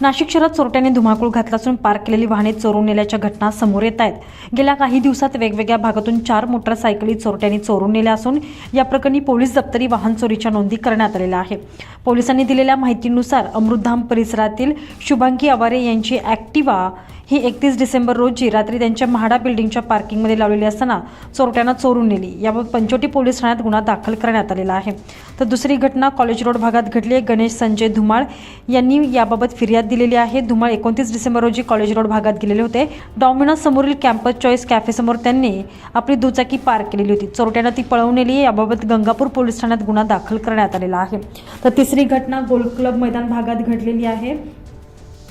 नाशिक शहरात चोरट्याने धुमाकूळ घातला असून पार्क केलेली वाहने चोरून नेल्याच्या घटना समोर येत आहेत. गेल्या काही दिवसात वेगवेगळ्या भागातून चार मोटारसायकली चोरट्यांनी चोरून नेल्या असून या प्रकरणी पोलीस दप्तरी वाहन चोरीच्या नोंदी करण्यात आलेल्या आहे पोलिसांनी दिलेल्या माहितीनुसार अमृतधाम परिसरातील शुभांकी आवारे यांची ॲक्टिवा ही एकतीस डिसेंबर रोजी रात्री त्यांच्या म्हाडा बिल्डिंगच्या पार्किंगमध्ये लावलेली असताना चोरट्यानं चोरून नेली. याबाबत पंचोटी पोलीस ठाण्यात गुन्हा दाखल करण्यात आलेला आहे. तर दुसरी घटना कॉलेज रोड भागात घडली आहे. गणेश संजय धुमाळ यांनी याबाबत फिर्याद दिलेली आहे. धुमाळ एकोणतीस डिसेंबर रोजी कॉलेज रोड भागात गेलेले होते. डॉमिनोज समोरील कॅम्पस चॉईस कॅफेसमोर त्यांनी आपली दुचाकी पार्क केलेली होती. चोरट्यानं ती पळवून नेली. आहे याबाबत गंगापूर पोलीस ठाण्यात गुन्हा दाखल करण्यात आलेला आहे. तर तिसरी घटना गोल्ड क्लब मैदान भागात घडलेली आहे.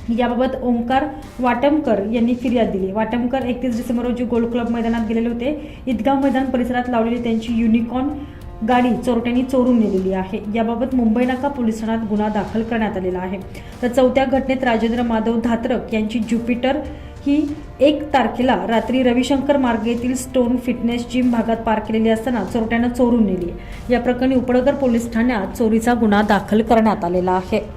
याबाबत ओंकार वाटमकर यांनी फिर्याद दिली. वाटमकर एकतीस डिसेंबर रोजी गोल्ड क्लब मैदानात गेलेले होते. ईदगाव मैदान परिसरात लावलेली त्यांची युनिकॉर्न गाडी चोरट्यांनी चोरून नेलेली आहे. याबाबत मुंबई नाका पोलीस ठाण्यात गुन्हा दाखल करण्यात आलेला आहे. तर चौथ्या घटनेत राजेंद्र माधव धात्रक यांची ज्युपिटर ही एक तारखेला रात्री रविशंकर मार्ग येथील स्टोन फिटनेस जिम भागात पार्क केलेली असताना चोरट्यानं चोरून नेली. या प्रकरणी उपनगर पोलीस ठाण्यात चोरीचा गुन्हा दाखल करण्यात आलेला आहे.